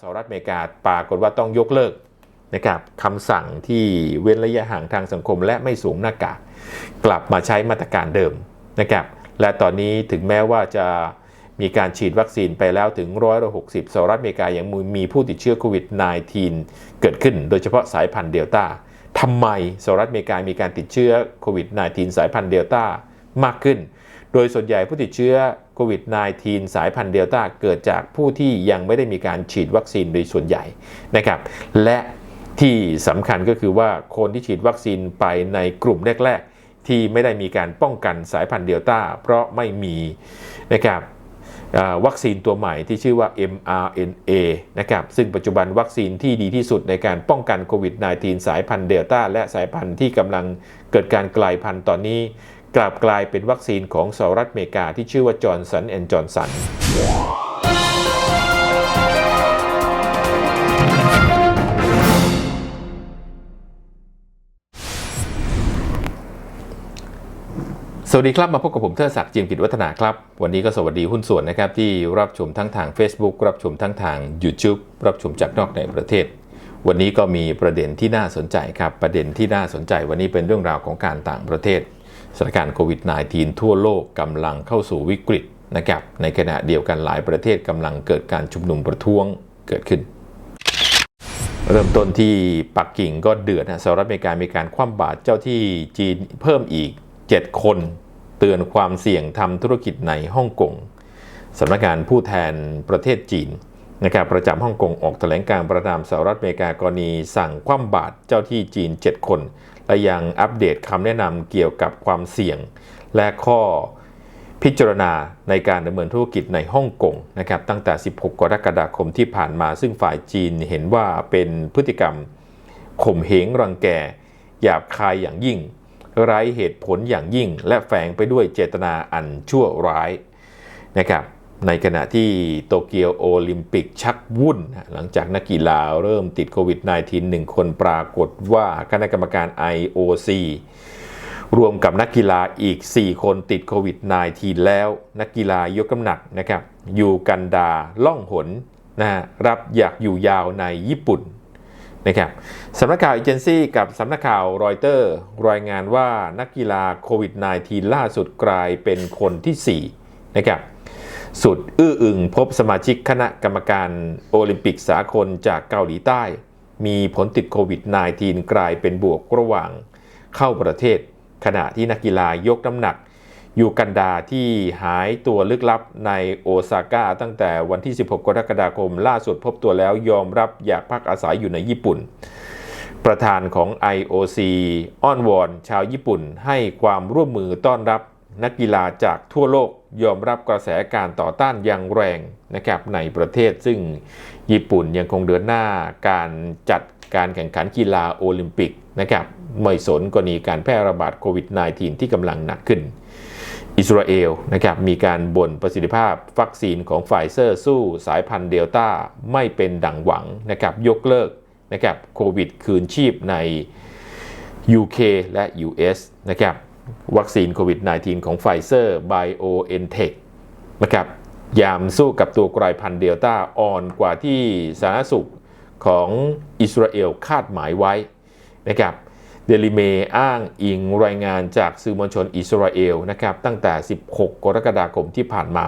สหรัฐอเมริกาปรากฏว่าต้องยกเลิกนะครับคำสั่งที่เว้นระยะห่างทางสังคม และไม่สวมหน้ากากกลับมาใช้มาตรการเดิมนะครับและตอนนี้ถึงแม้ว่าจะมีการฉีดวัคซีนไปแล้วถึงร้อยละหกสิบสหรัฐอเมริกายังมีผู้ติดเชื้อโควิด -19 เกิดขึ้น โดยเฉพาะสายพันธุ์เดลต้าทำไมสหรัฐอเมริกามีการติดเชื้อโควิด -19 สายพันธุ์เดลต้ามากขึ้น โดยส่วนใหญ่ผู้ติดเชื้อโควิด -19 สายพันธุ์เดลต้าเกิดจากผู้ที่ยังไม่ได้มีการฉีดวัคซีนโดยส่วนใหญ่นะครับ และที่สำคัญก็คือว่าคนที่ฉีดวัคซีนไปในกลุ่มแรก ๆ ที่ไม่ได้มีการป้องกันสายพันธุ์เดลต้าเพราะไม่มีนะครับวัคซีนตัวใหม่ที่ชื่อว่า mRNA นะครับ ซึ่งปัจจุบันวัคซีนที่ดีที่สุดในการป้องกันโควิด -19 สายพันธุ์เดลต้าและสายพันธุ์ที่กำลังเกิดการกลายพันธุ์ตอนนี้ กลับกลายเป็นวัคซีนของสหรัฐอเมริกาที่ชื่อว่าจอร์นสันแอนด์จอร์นสันสวัสดีครับ มาพบกับผมเทอศักดิ์จิมกิจวัฒนาครับ วันนี้ก็สวัสดีหุ้นส่วนนะครับ ที่รับชมทั้งทาง Facebook รับชมทั้งทาง YouTube รับชมจากนอกในประเทศ วันนี้ก็มีประเด็นที่น่าสนใจครับ ประเด็นที่น่าสนใจวันนี้เป็นเรื่องราวของการต่างประเทศ สถานการณ์โควิด -19 ทั่วโลกกำลังเข้าสู่วิกฤตนะครับ ในขณะเดียวกันหลายประเทศกำลังเกิดการชุมนุมประท้วงเกิดขึ้น เริ่มต้นที่ปักกิ่งก็เดือดนะสหรัฐอเมริกามีการคว่ำบาตรเจ้าที่จีนเพิ่มอีก 7 คน เตือนความเสี่ยงทำธุรกิจในฮ่องกงสำนักงานผู้แทนประเทศจีนนะครับประจำฮ่องกงออกแถลงการประนามสหรัฐอเมริกากรณีสั่งคว่ำบาตรเจ้าที่จีน 7 คน และยังอัปเดตคำแนะนำเกี่ยวกับความเสี่ยง และข้อพิจารณาในการดำเนินธุรกิจในฮ่องกงนะครับตั้งแต่ 16 กรกฎาคมที่ผ่านมา ซึ่งฝ่ายจีนเห็นว่าเป็นพฤติกรรมข่มเหงรังแกหยาบคายอย่างยิ่ง ไร้เหตุผลอย่างยิ่ง และแฝงไปด้วยเจตนาอันชั่วร้ายนะครับ ในขณะที่โตเกียวโอลิมปิกชักวุ่น หลังจากนักกีฬาเริ่มติดโควิด -19 หนึ่งคนปรากฏว่าคณะกรรมการ IOC รวมกับนักกีฬาอีก 4 คนติดโควิด -19 แล้ว นักกีฬายกน้ำหนักนะครับยูกันดาล่องหนนะรับอยากอยู่ยาวในญี่ปุ่นนะครับสำนักข่าวเอเจนซี่กับสำนักข่าวรอยเตอร์รายงานว่านักกีฬาโควิด -19 ล่าสุดกลายเป็นคนที่4นะครับ สุดอื้ออึงพบสมาชิกคณะกรรมการโอลิมปิกสากลจากเกาหลีใต้ มีผลติดโควิด -19 กลายเป็นบวกระหว่างเข้าประเทศ ขณะที่นักกีฬายกน้ำหนัก ยูกันดาที่หายตัวลึกลับในโอซาก้าตั้งแต่วันที่ 16 กรกฎาคม ล่าสุดพบตัวแล้วยอมรับอยากพักอาศัยอยู่ในญี่ปุ่น ประธานของ IOC อ้อนวอนชาวญี่ปุ่นให้ความร่วมมือต้อนรับ นักกีฬาจากทั่วโลกยอมรับกระแสการต่อต้านอย่างแรงนะครับในประเทศ ซึ่งญี่ปุ่นยังคงเดินหน้าการจัดการแข่งขันกีฬาโอลิมปิกนะครับไม่สนกรณีการแพร่ระบาดโควิด -19 ที่กำลังหนักขึ้น อิสราเอลนะครับมีการบ่นประสิทธิภาพวัคซีนของไฟเซอร์สู้สายพันธุ์เดลต้าไม่เป็นดังหวังนะครับยกเลิกนะครับโควิดคืนชีพใน UK และ US นะครับ วัคซีนโควิด -19 ของไฟเซอร์ BioNTech นะครับยามสู้กับตัวกลายพันธุ์เดลต้าอ่อนกว่าที่สาธารณสุขของอิสราเอลคาดหมายไว้นะครับเดลิเมอ้างอิงรายงานจากสื่อมวลชนอิสราเอลนะครับตั้งแต่ 16 กรกฎาคมที่ผ่านมา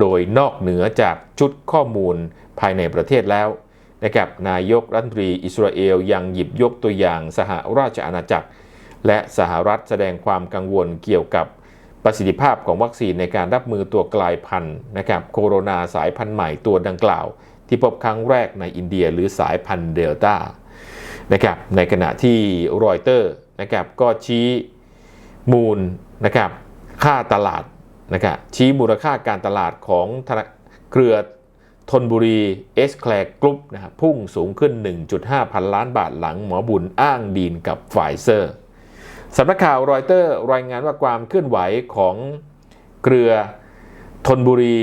โดยนอกเหนือจากชุดข้อมูลภายในประเทศแล้วนะครับนายกรัฐมนตรีอิสราเอลยังหยิบยกตัวอย่างสหราชอาณาจักร และสหรัฐแสดงความกังวลเกี่ยวกับประสิทธิภาพของวัคซีนในการรับมือตัวกลายพันธุ์นะครับโคโรนาสายพันธุ์ใหม่ตัวดังกล่าว ที่พบครั้งแรกในอินเดียหรือสายพันธุ์เดลต้านะครับในขณะที่รอยเตอร์นะครับก็ชี้มูลนะครับค่าตลาดนะครับชี้มูลค่าการตลาดของเครือทนบุรีเอสแคลกรุ๊ปนะครับพุ่งสูงขึ้น 1.5 พันล้านบาทหลังหมอบุญอ้างดีนกับไฟเซอร์ สำนักข่าวรอยเตอร์รายงานว่าความเคลื่อนไหวของเครือทนบุรี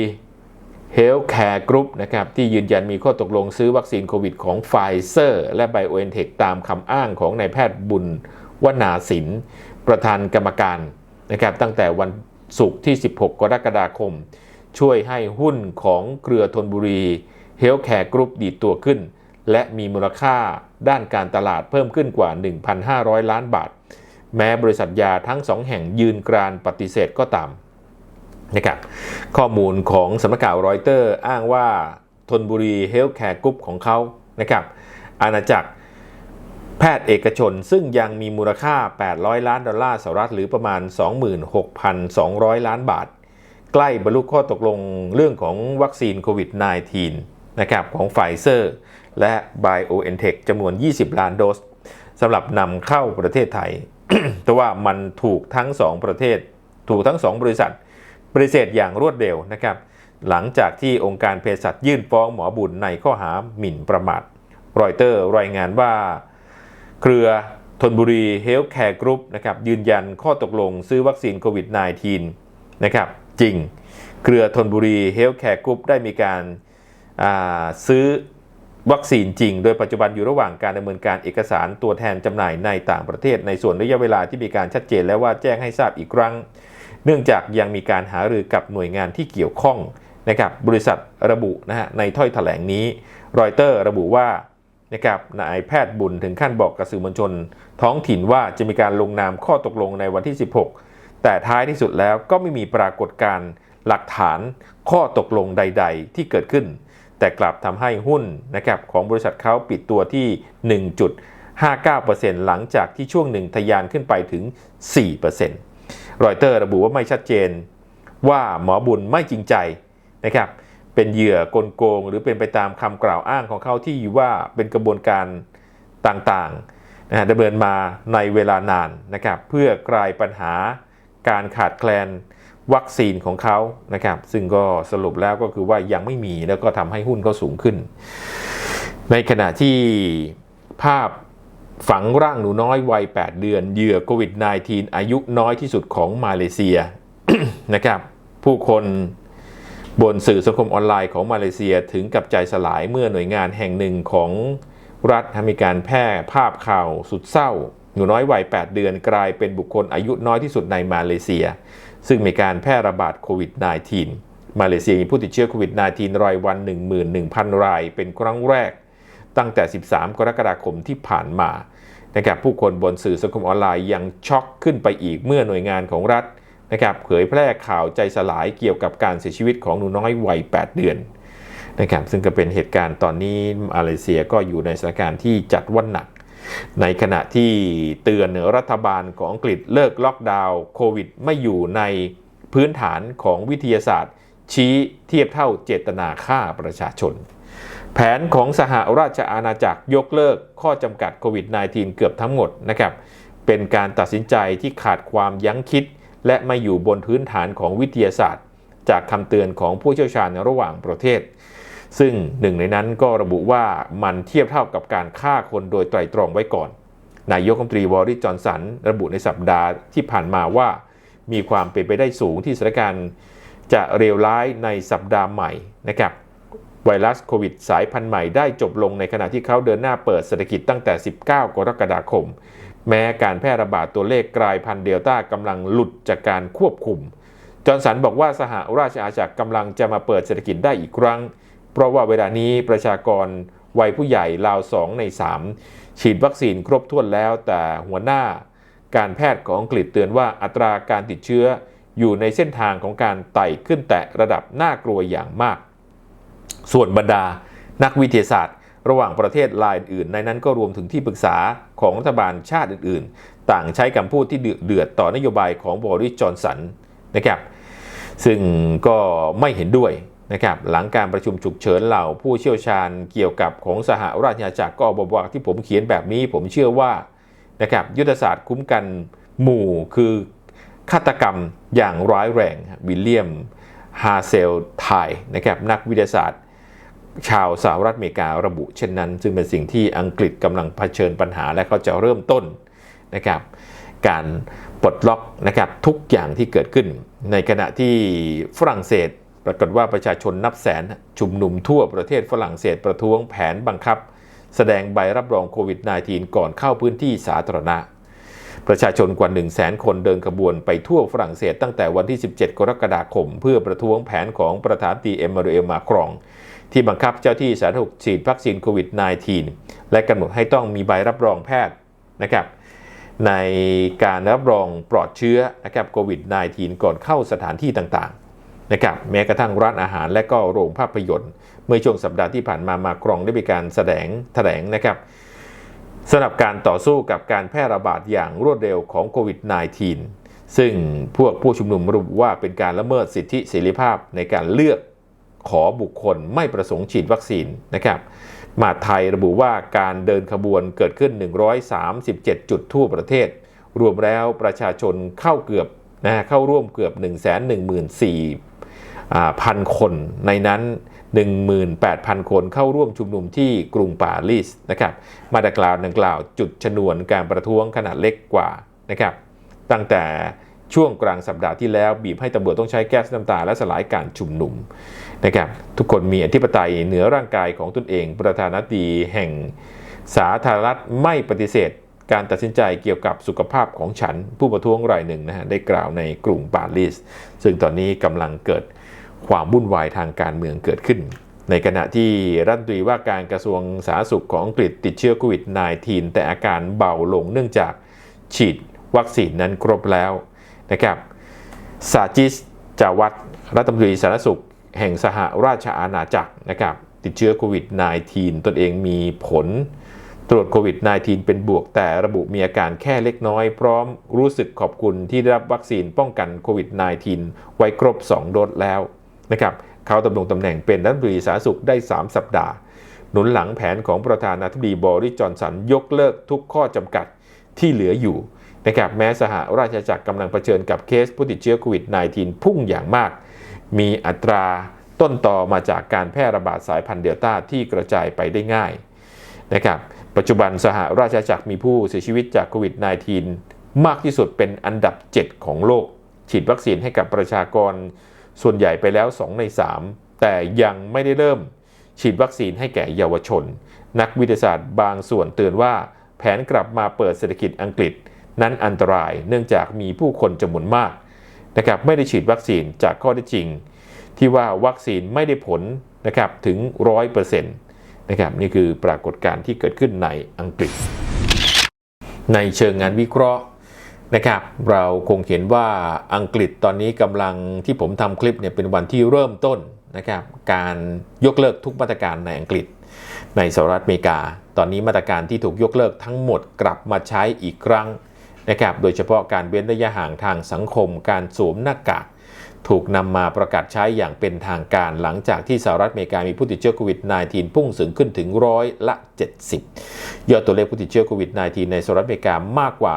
เฮลท์แคร์กรุ๊ปนะครับที่ยืนยันมีข้อตกลงซื้อวัคซีนโควิดของไฟเซอร์ และไบโอเอนเทคตามคำอ้างของนายแพทย์บุญวนาสินประธานกรรมการนะครับตั้งแต่วันศุกร์ที่ 16 กรกฎาคม ช่วยให้หุ้นของเครือทนบุรี Healthcare Group ดีดตัวขึ้น และมีมูลค่าด้านการตลาดเพิ่มขึ้นกว่า 1,500 ล้านบาท แม้บริษัทยาทั้งสองแห่งยืนกรานปฏิเสธก็ตามนะครับข้อมูลของสำนักข่าวรอยเตอร์อ้างว่าทนบุรีเฮลท์แคร์กรุ๊ปของเขานะครับอาณาจักรแพทย์เอกชนซึ่งยังมีมูลค่า 800 ล้านดอลลาร์สหรัฐหรือประมาณ 26,200 ล้านบาท ใกล้บรรลุข้อตกลงเรื่องของวัคซีนโควิด -19 นะครับของไฟเซอร์และ BioNTech จำนวน 20 ล้านโดสสำหรับนำเข้าประเทศไทย แต่ว่ามันถูกทั้ง 2 ประเทศ ถูกทั้ง 2 บริษัทปฏิเสธอย่างรวดเร็วนะครับ หลังจากที่องค์การเภสัชยื่นฟ้องหมอบุญในข้อหาหมิ่นประมาทรอยเตอร์รายงานว่า เครือทนบุรีเฮลท์แคร์กรุ๊ปนะครับยืนยันข้อตกลงซื้อวัคซีนโควิด -19 นะครับจริง เครือทนบุรีเฮลท์แคร์กรุ๊ปได้มีการซื้อ วัคซีนจริง โดยปัจจุบันอยู่ระหว่างการดำเนินการเอกสารตัวแทนจำหน่ายในต่างประเทศ ในส่วนระยะเวลาที่มีการชัดเจนแล้วว่าแจ้งให้ทราบอีกครั้ง เนื่องจากยังมีการหารือกับหน่วยงานที่เกี่ยวข้องนะครับบริษัทระบุนะฮะในถ้อยแถลงนี้รอยเตอร์ระบุว่านะครับนายแพทย์บุญถึงขั้นบอกกับสื่อมวลชน ท้องถิ่นว่าจะมีการลงนามข้อตกลงในวันที่ 16 แต่ท้ายที่สุดแล้วก็ไม่มีปรากฏการณ์หลักฐานข้อตกลงใด ๆ ที่เกิดขึ้น แต่กลับทำให้หุ้นนะครับของบริษัทเขาปิดตัวที่ 1.59%หลังจากที่ช่วงหนึ่งทะยานขึ้นไปถึง 4%รอยเตอร์ระบุว่าไม่ชัดเจน ว่าหมอบุญไม่จริงใจนะครับเป็นเหยื่อกลโกง หรือเป็นไปตามคำกล่าวอ้างของเขาที่ว่าเป็นกระบวนการต่างๆนะดำเนินมาในเวลานานนะครับเพื่อกลายปัญหาการขาดแคลน วัคซีนของเขานะครับ ซึ่งก็สรุปแล้วก็คือว่ายังไม่มีแล้วก็ทำให้หุ้นเขาสูงขึ้น ในขณะที่ภาพฝังร่างหนูน้อยวัย 8 เดือนเหยื่อโควิด -19 อายุน้อยที่สุดของมาเลเซียนะครับ ผู้คนบนสื่อสังคมออนไลน์ของมาเลเซียถึงกับใจสลายเมื่อหน่วยงานแห่งหนึ่งของรัฐมีการแพร่ภาพข่าวสุดเศร้า หนูน้อยวัย 8 เดือนกลายเป็นบุคคลอายุน้อยที่สุดในมาเลเซีย ซึ่งมีการแพร่ระบาดโควิด -19 มาเลเซียมีผู้ติดเชื้อโควิด -19 รายวัน 11,000 ราย เป็นครั้งแรก ตั้งแต่ 13 กรกฎาคมที่ผ่านมานะครับผู้คนบนสื่อสังคมออนไลน์ยังช็อกขึ้นไปอีกเมื่อหน่วยงานของรัฐนะครับเผยแพร่ข่าวใจสลายเกี่ยวกับการเสียชีวิตของหนูน้อยวัย 8 เดือนนะครับซึ่งก็เป็นเหตุการณ์ตอนนี้มาเลเซียก็อยู่ในสถานการณ์ที่จัดว่าหนัก ในขณะที่เตือนรัฐบาลของอังกฤษเลิกล็อกดาวน์โควิดไม่อยู่ในพื้นฐานของวิทยาศาสตร์ ชี้เทียบเท่าเจตนาฆ่าประชาชน แผนของสหราชอาณาจักรยกเลิกข้อจำกัดโควิด -19 เกือบทั้งหมดนะครับ เป็นการตัดสินใจที่ขาดความยั้งคิด และไม่อยู่บนพื้นฐานของวิทยาศาสตร์ จากคำเตือนของผู้เชี่ยวชาญระหว่างประเทศ ซึ่งหนึ่งในนั้นก็ระบุว่ามันเทียบเท่ากับการฆ่าคนโดยไตรตรองไว้ก่อน นายกรัฐมนตรีวอริจอนสันระบุในสัปดาห์ที่ผ่านมาว่า มีความเป็นไปได้สูงที่สถานการณ์จะเลวร้ายในสัปดาห์ใหม่นะครับไวรัสโควิดสายพันธุ์ใหม่ได้จบลงในขณะที่เขาเดินหน้าเปิดเศรษฐกิจตั้งแต่ 19 กรกฎาคม แม้การแพร่ระบาดตัวเลขกลายพันธุ์เดลต้ากำลังหลุดจากการควบคุม จอร์นสันบอกว่าสหราชอาณาจักรกำลังจะมาเปิดเศรษฐกิจได้อีกครั้ง เพราะว่าเวลานี้ประชากรวัยผู้ใหญ่ราว2ใน 3 ฉีดวัคซีนครบถ้วนแล้วแต่หัวหน้าการแพทย์ของอังกฤษเตือนว่าอัตราการติดเชื้ออยู่ในเส้นทางของการไต่ขึ้นแต่ระดับน่ากลัวอย่างมาก ส่วนบรรดา นักวิทยาศาสตร์ ระหว่างประเทศรายอื่นในนั้นก็รวมถึงที่ปรึกษาของรัฐบาลชาติอื่นๆ ต่างใช้คำพูดที่เดือดต่อนโยบายของบริสจอนสันนะครับ ซึ่งก็ไม่เห็นด้วย นะครับหลังการประชุมฉุกเฉินเหล่าผู้เชี่ยวชาญเกี่ยวกับของสหราชอาณาจักรก็บอกว่าที่ผมเขียนแบบนี้ ผมเชื่อว่านะครับยุทธศาสตร์คุ้มกันหมู่คือฆาตกรรมอย่างร้ายแรงวิลเลียมฮาเซลไทนะครับนักวิทยาศาสตร์ ชาวสหรัฐอเมริการะบุเช่นนั้น ซึ่งเป็นสิ่งที่อังกฤษกำลังเผชิญปัญหาและเขาจะเริ่มต้นนะครับการปลดล็อกนะครับทุกอย่างที่เกิดขึ้น ในขณะที่ฝรั่งเศส ปรากฏว่าประชาชนนับแสนชุมนุมทั่วประเทศฝรั่งเศสประท้วงแผนบังคับ แสดงใบรับรองโควิด -19 ก่อนเข้าพื้นที่สาธารณะ ประชาชนกว่า 1 0 0 0 0แสนคนเดินขบวนไปทั่วฝรั่งเศสตั้งแต่วันที่ 17 กรกฎาคม เพื่อประท้วงแผนของประธานตีเอมานูเอลมาครอง ที่บังคับเจ้าที่สาธารณสุขฉีดวัคซีนโควิด -19 และกำหนดให้ต้องมีใบรับรองแพทย์นะครับในการรับรองปลอดเชื้อนะครับโควิด -19 ก่อนเข้าสถานที่ต่าง นะครับแม้กระทั่งร้านอาหารและก็โรงภาพยนตร์ เมื่อช่วงสัปดาห์ที่ผ่านมามากรองได้มีการแสดงแถลงนะครับสำหรับการต่อสู้กับการแพร่ระบาดอย่างรวดเร็วของโควิด -19 ซึ่งพวกผู้ชุมนุมระบุว่าเป็นการละเมิดสิทธิเสรีภาพในการเลือกขอบุคคลไม่ประสงค์ฉีดวัคซีนนะครับมาไทยระบุว่าการเดินขบวนเกิดขึ้น 137 จุดทั่วประเทศ รวมแล้วประชาชนเข้าเกือบนะเข้าร่วมเกือบ 1 1 4 พันคนในนั้น 18,000 คนเข้าร่วมชุมนุมที่กรุงปารีสนะครับมาตรกล่ารดังกล่าวจุดชนวนการประท้วงขนาดเล็กกว่านะครับตั้งแต่ช่วงกลางสัปดาห์ที่แล้วบีบให้ตำรวจต้องใช้แก๊สน้ำตาและสลายการชุมนุมนะครับทุกคนมีอธิปไตยเหนือร่างกายของตนเอง ประธานาธิบดีแห่งสาธารณรัฐไม่ปฏิเสธ การตัดสินใจเกี่ยวกับสุขภาพของฉัน ผู้ประท้วงรายหนึ่งนะฮะได้กล่าวในกรุงปารีสซึ่งตอนนี้กำลังเกิด ความวุ่นวายทางการเมืองเกิดขึ้น ในขณะที่รัฐมนตรีว่าการกระทรวงสาธารณสุขของอังกฤษติดเชื้อโควิด -19 แต่อาการเบาลงเนื่องจากฉีดวัคซีนนั้นครบแล้วนะครับซาจิสจาวัตรัฐมนตรีสาธารณสุขแห่งสหราชอาณาจักรนะครับติดเชื้อโควิด -19 ตนเองมีผลตรวจโควิด -19 เป็นบวกแต่ระบุมีอาการแค่เล็กน้อย พร้อมรู้สึกขอบคุณที่ได้รับวัคซีนป้องกันโควิด -19 ไว้ครบ 2 โดสแล้ว นะครับเขาดำรงตำแหน่งเป็นรัฐมนตรีสาธารณสุขได้ 3 สัปดาห์ หนุนหลังแผนของประธานาธิบดีบริจอนสันยกเลิกทุกข้อจำกัดที่เหลืออยู่นะครับแม้สหราชอาณาจักรกำลังเผชิญกับเคสผู้ติดเชื้อโควิด -19 พุ่งอย่างมาก มีอัตราต้นต่อมาจากการแพร่ระบาดสายพันธุ์เดลต้าที่กระจายไปได้ง่ายนะครับปัจจุบันสหราชอาณาจักรมีผู้เสียชีวิตจากโควิด -19 มากที่สุดเป็นอันดับ 7 ของโลก ฉีดวัคซีนให้กับประชากร ส่วนใหญ่ไปแล้ว 2 ใน 3 แต่ยังไม่ได้เริ่ม ฉีดวัคซีนให้แก่เยาวชน นักวิทยาศาสตร์บางส่วนเตือนว่า แผนกลับมาเปิดเศรษฐกิจอังกฤษ นั้นอันตรายเนื่องจากมีผู้คนจำนวนมากนะครับไม่ได้ฉีดวัคซีนจากข้อได้จริง ที่ว่าวัคซีนไม่ได้ผลนะครับถึง 100%นะครับนี่คือปรากฏการณ์ที่เกิดขึ้นในอังกฤษ ในเชิงงานวิเคราะห์ นะครับ เราคงเห็นว่าอังกฤษตอนนี้กำลังที่ผมทำคลิปเนี่ยเป็นวันที่เริ่มต้นนะครับการยกเลิกทุกมาตรการในอังกฤษ ในสหรัฐอเมริกา ตอนนี้มาตรการที่ถูกยกเลิกทั้งหมดกลับมาใช้อีกครั้งนะครับ โดยเฉพาะการเว้นระยะห่างทางสังคม การสวมหน้ากาก ถูกนำมาประกาศใช้อย่างเป็นทางการหลังจากที่สหรัฐอเมริกามีผู้ติดเชื้อโควิด -19 พุ่งสูงขึ้นถึงร้อยละ 70 ยอดตัวเลขผู้ติดเชื้อโควิด -19 ในสหรัฐอเมริกามากกว่า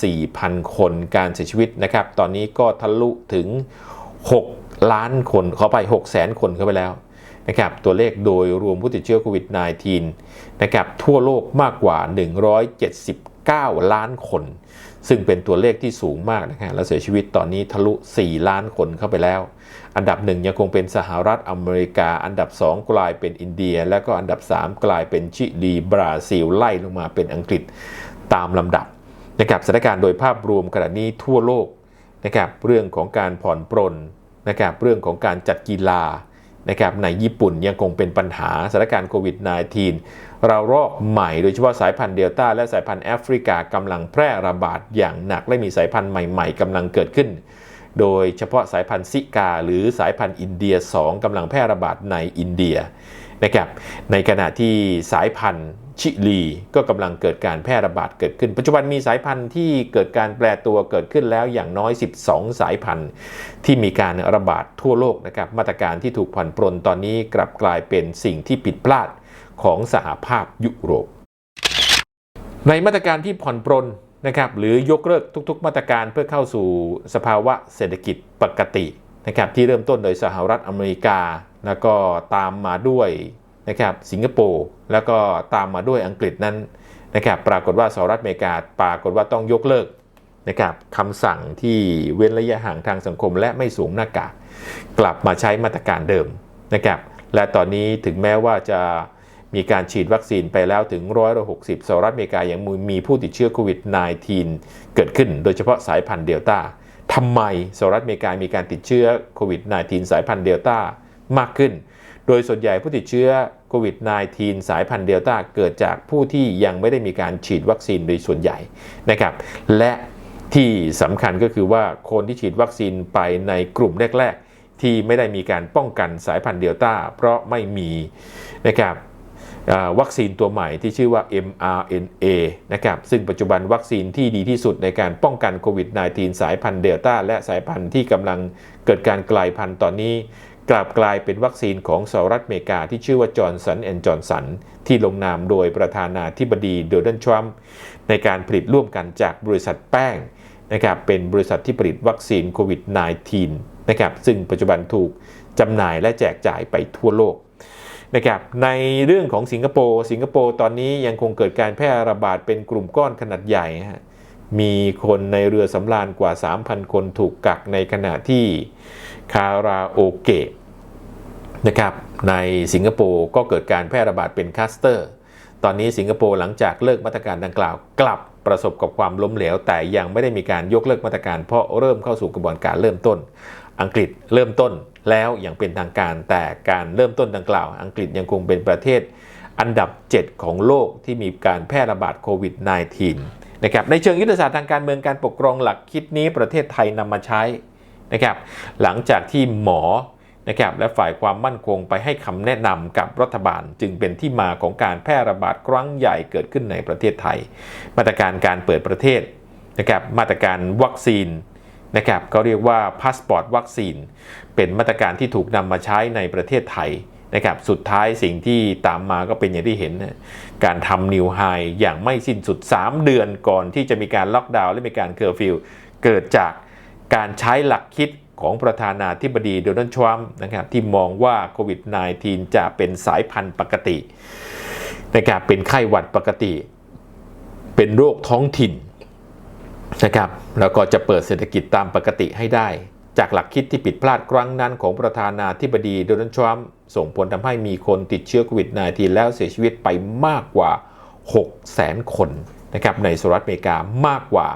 24,000 คนการเสียชีวิตนะครับ ตอนนี้ก็ทะลุถึง 6 ล้านคนเขอไป 6 แสนคนเข้าไปแล้วนะครับตัวเลขโดยรวมผู้ติดเชื้อโควิด -19 นะครับทั่วโลกมากกว่า 179 ล้านคน ซึ่งเป็นตัวเลขที่สูงมากนะฮะและเสียชีวิตตอนนี้ทะลุ 4 ล้านคนเข้าไปแล้ว อันดับหนึ่งยังคงเป็นสหรัฐอเมริกา อันดับ 2 กลายเป็นอินเดีย และก็อันดับ 3 กลายเป็นชิลีบราซิลไล่ลงมาเป็นอังกฤษตามลำดับนะครับสถานการณ์โดยภาพรวมขณะนี้ทั่วโลกนะครับเรื่องของการผ่อนปรนนะครับเรื่องของการจัดกีฬา นะครับในญี่ปุ่นยังคงเป็นปัญหาสถานการณ์โควิด -19 เรารอกใหม่โดยเฉพาะสายพันธุ์เดลต้าและสายพันธุ์แอฟริกากำลังแพร่ระบาดอย่างหนักและมีสายพันธุ์ใหม่ ๆกำลังเกิดขึ้น โดยเฉพาะสายพันธุ์ซิกา หรือสายพันธุ์อินเดีย 2กำลังแพร่ระบาดในอินเดียนะครับในขณะที่สายพันธุ์ ชิลีก็กำลังเกิดการแพร่ระบาดเกิดขึ้น ปัจจุบันมีสายพันธุ์ที่เกิดการแปรตัวเกิดขึ้นแล้วอย่างน้อย 12 สายพันธุ์ ที่มีการระบาดทั่วโลกนะครับมาตรการที่ถูกผ่อนปรนตอนนี้กลับกลายเป็นสิ่งที่ผิดพลาดของสหภาพยุโรป ในมาตรการที่ผ่อนปรนนะครับหรือยกเลิกทุก ๆ มาตรการเพื่อเข้าสู่สภาวะเศรษฐกิจปกตินะครับที่เริ่มต้นโดยสหรัฐอเมริกา แล้วก็ตามมาด้วย นะครับสิงคโปร์แล้วก็ตามมาด้วยอังกฤษนั้นนะครับปรากฏว่าสหรัฐอเมริกาปรากฏว่าต้องยกเลิกนะครับคำสั่งที่เว้นระยะห่างทางสังคม และไม่สวมหน้ากากกลับมาใช้มาตรการเดิมนะครับและตอนนี้ถึงแม้ว่าจะมีการฉีดวัคซีนไปแล้วถึงร้อยละหกสิบสหรัฐอเมริกายังมีผู้ติดเชื้อโควิด -19 เกิดขึ้น โดยเฉพาะสายพันธุ์เดลต้าทำไมสหรัฐอเมริกามีการติดเชื้อโควิด -19 สายพันธุ์เดลต้ามากขึ้น โดยส่วนใหญ่ผู้ติดเชื้อโควิด -19 สายพันธุ์เดลต้าเกิดจากผู้ที่ยังไม่ได้มีการฉีดวัคซีนโดยส่วนใหญ่นะครับ และที่สำคัญก็คือว่าคนที่ฉีดวัคซีนไปในกลุ่มแรก ๆ ที่ไม่ได้มีการป้องกันสายพันธุ์เดลต้าเพราะไม่มีนะครับวัคซีนตัวใหม่ที่ชื่อว่า mRNA นะครับ ซึ่งปัจจุบันวัคซีนที่ดีที่สุดในการป้องกันโควิด -19 สายพันธุ์เดลต้าและสายพันธุ์ที่กำลังเกิดการกลายพันธุ์ตอนนี้ กลับกลายเป็นวัคซีนของสหรัฐอเมริกาที่ชื่อว่าจอร์นสันแอนด์จอร์นสันที่ลงนามโดยประธานาธิบดีโดนัลด์ทรัมป์ในการผลิตร่วมกันจากบริษัทแป้งนะครับเป็นบริษัทที่ผลิตวัคซีนโควิด -19 นะครับซึ่งปัจจุบันถูกจำหน่ายและแจกจ่ายไปทั่วโลกนะครับในเรื่องของสิงคโปร์สิงคโปร์ตอนนี้ยังคงเกิดการแพร่ระบาดเป็นกลุ่มก้อนขนาดใหญ่ฮะมีคนในเรือสำราญกว่า 3,000 คนถูกกักในขณะที่คาราโอเกะ นะครับในสิงคโปร์ก็เกิดการแพร่ระบาดเป็นคัสเตอร์ ตอนนี้สิงคโปร์หลังจากเลิกมาตรการดังกล่าว กลับประสบกับความล้มเหลว แต่ยังไม่ได้มีการยกเลิกมาตรการ เพราะเริ่มเข้าสู่กระบวนการเริ่มต้น อังกฤษเริ่มต้นแล้วอย่างเป็นทางการแต่การเริ่มต้นดังกล่าว อังกฤษยังคงเป็นประเทศอันดับ 7 ของโลกที่มีการแพร่ระบาดโควิด -19 นะครับในเชิงยุทธศาสตร์ทางการเมืองการปกครองหลักคิดนี้ประเทศไทยนำมาใช้นะครับหลังจากที่หมอ นะครับและฝ่ายความมั่นคงไปให้คำแนะนำกับรัฐบาลจึงเป็นที่มาของการแพร่ระบาดครั้งใหญ่เกิดขึ้นในประเทศไทย มาตรการการเปิดประเทศนะครับมาตรการวัคซีนนะครับก็เรียกว่าพาสปอร์ตวัคซีน เป็นมาตรการที่ถูกนำมาใช้ในประเทศไทยนะครับสุดท้ายสิ่งที่ตามมาก็เป็นอย่างที่เห็นนะการทำนิวไฮอย่างไม่สิ้นสุด 3 เดือนก่อนที่จะมีการล็อกดาวน์และมีการเคอร์ฟิวเกิดจากการใช้หลักคิด ของประธานาธิบดีโดนัลด์ทรัมป์นะครับที่มองว่าโควิด -19 จะเป็นสายพันธุ์ปกตินะครับเป็นไข้หวัดปกติ เป็นโรคท้องถิ่นนะครับแล้วก็จะเปิดเศรษฐกิจตามปกติให้ได้ จากหลักคิดที่ผิดพลาดครั้งนั้นของประธานาธิบดีโดนัลด์ทรัมป์ส่งผลทำให้มีคนติดเชื้อโควิด -19 แล้วเสียชีวิตไปมากกว่า 6 0 0 0 0 0 คนนะครับในสหรัฐอเมริกามากกว่า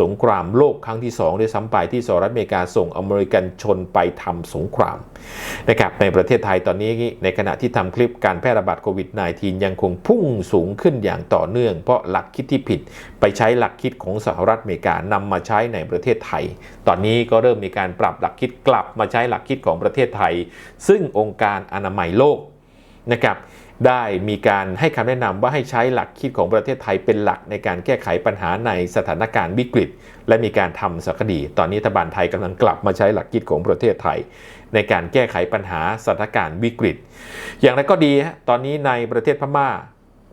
สงครามโลกครั้งที่2ด้วยซ้ำไปที่สหรัฐอเมริกาส่งอเมริกันชนไปทำสงครามนะครับในประเทศไทยตอนนี้ในขณะที่ทำคลิปการแพร่ระบาดโควิด -19 ยังคงพุ่งสูงขึ้นอย่างต่อเนื่อง เพราะหลักคิดที่ผิดไปใช้หลักคิดของสหรัฐอเมริกานำมาใช้ในประเทศไทย ตอนนี้ก็เริ่มมีการปรับหลักคิดกลับมาใช้หลักคิดของประเทศไทย ซึ่งองค์การอนามัยโลกนะครับ ได้มีการให้คำแนะนำว่าให้ใช้หลักคิดของประเทศไทยเป็นหลักในการแก้ไขปัญหาในสถานการณ์วิกฤต และมีการทำสักดี ตอนนี้รัฐบาลไทยกำลังกลับมาใช้หลักคิดของประเทศไทย ในการแก้ไขปัญหาสถานการณ์วิกฤต อย่างไรก็ดีตอนนี้ในประเทศพม่า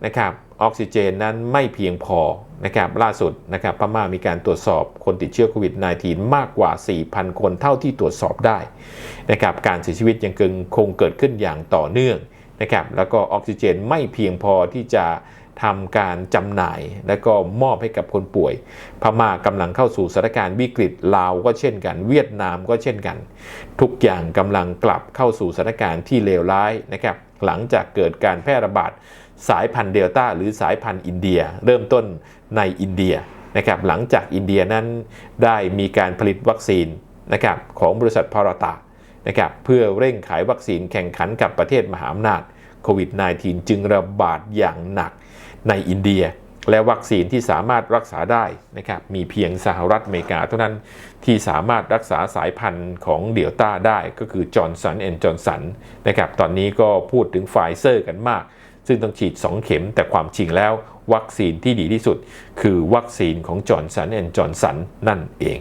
นะครับออกซิเจนนั้นไม่เพียงพอนะครับล่าสุดนะครับพม่ามีการตรวจสอบคนติดเชื้อโควิด -19 มากกว่า 4,000 คนเท่าที่ตรวจสอบได้นะครับการเสียชีวิตยังคงเกิดขึ้นอย่างต่อเนื่อง นะครับแล้วก็ออกซิเจนไม่เพียงพอที่จะทำการจำหน่าย และก็มอบให้กับคนป่วย พม่ากำลังเข้าสู่สถานการณ์วิกฤตลาวก็เช่นกัน เวียดนามก็เช่นกัน ทุกอย่างกำลังกลับเข้าสู่สถานการณ์ที่เลวร้ายนะครับหลังจากเกิดการแพร่ระบาดสายพันธุ์เดลต้าหรือสายพันธุ์อินเดีย เริ่มต้นในอินเดียนะครับหลังจากอินเดียนั้นได้มีการผลิตวัคซีนนะครับของบริษัทพาราตา นะครับเพื่อเร่งขายวัคซีนแข่งขันกับประเทศมหาอำนาจโควิด -19 จึงระบาดอย่างหนักในอินเดีย และวัคซีนที่สามารถรักษาได้นะครับมีเพียงสหรัฐอเมริกาเท่านั้นที่สามารถรักษาสายพันธุ์ของเดลต้าได้ก็คือจอร์นสันแอนด์จอร์นสันนะครับตอนนี้ก็พูดถึงไฟเซอร์กันมาก ซึ่งต้องฉีด 2 เข็มแต่ความจริงแล้ว วัคซีนที่ดีที่สุด คือวัคซีนของจอร์นสันแอนด์จอร์นสันนั่นเอง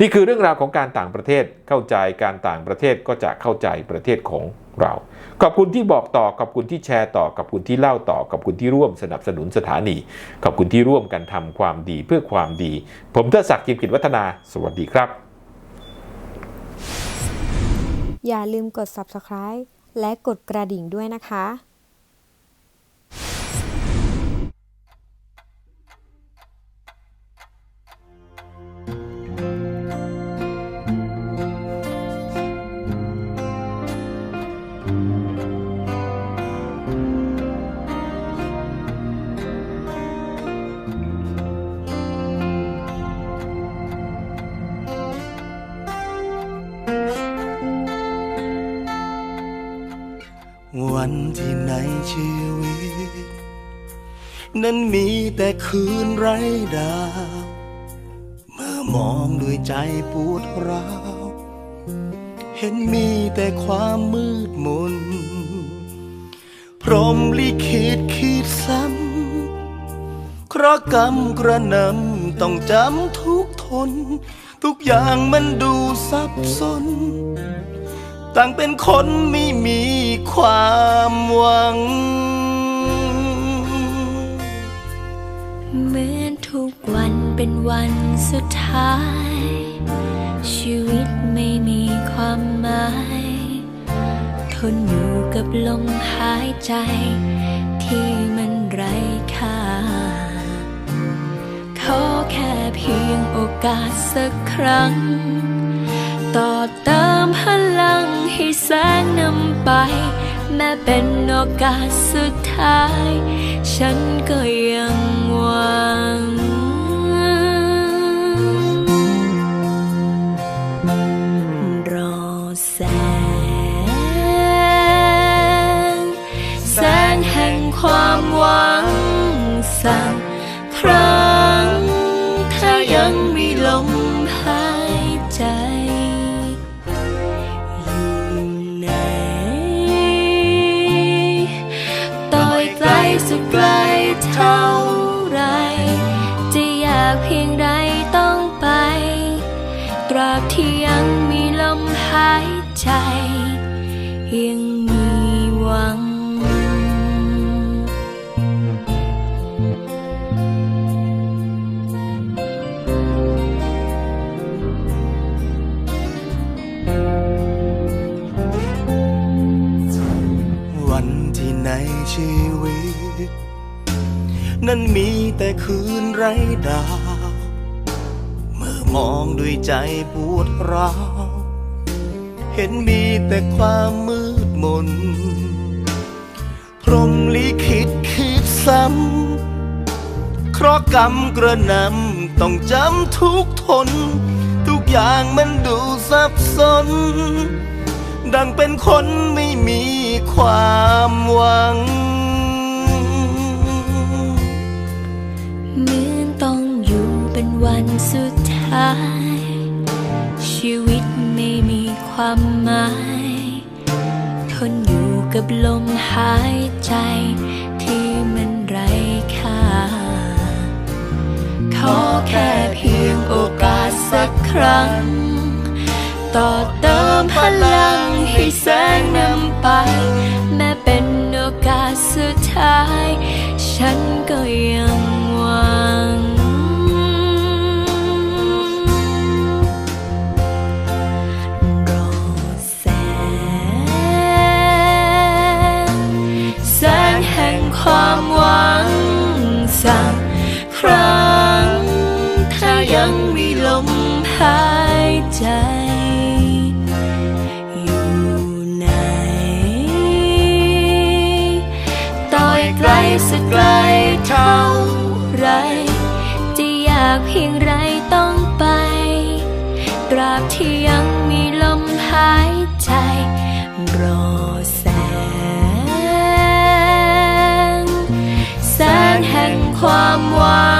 นี่คือเรื่องราวของการต่างประเทศเข้าใจการต่างประเทศก็จะเข้าใจประเทศของเรา ขอบคุณที่บอกต่อขอบคุณที่แชร์ต่อขอบคุณที่เล่าต่อขอบคุณที่ร่วมสนับสนุนสถานี ขอบคุณที่ร่วมกันทำความดีเพื่อความดี ผมเทศศักดิ์จิมกิจวัฒนา สวัสดีครับ อย่าลืมกด subscribe และกดกระดิ่งด้วยนะคะ ที่ในชีวิต นั้นมีแต่คืนไร้ดาว เมื่อมองด้วยใจปวดร้าว เห็นมีแต่ความมืดมน พรหมลิขิตขีดซ้ำเคราะกรรมกระนำต้องจำทุกทน ทุกอย่างมันดูซับซ้อน ต่างเป็นคนไม่มีความหวัง เหมือนทุกวันเป็นวันสุดท้าย ชีวิตไม่มีความหมาย ทนอยู่กับลมหายใจ ที่มันไร้ค่า ขอแค่เพียงโอกาสสักครั้ง ต่อเติมพ ให้แสงนำไป แม้เป็นโอกาสสุดท้าย ฉันก็ยังหวังรอแสง แสงแห่งความหวังสั่ง นั้นมีแต่คืนไร้ดาว เมื่อมองด้วยใจปวดร้าว เห็นมีแต่ความมืดมน พรหมลิขิตคิดซ้ำ เคราะกรรมกระนำต้องจำทุกทน ทุกอย่างมันดูซับซ้อนดังเป็นคนไม่มีความหวัง เหมือนต้องอยู่เป็นวันสุดท้าย ชีวิตไม่มีความหมายทนอยู่กับลมหายใจที่มันไร้ค่า ขอแค่เพียงโอกาสสักครั้ง ต่อเติมพลังให้แสงนำไป แม้เป็นโอกาสสุดท้าย ฉันากเพียงไรต้องไป ตราบที่ยังมีลมหายใจรอแสง แสงแห่งความหวัง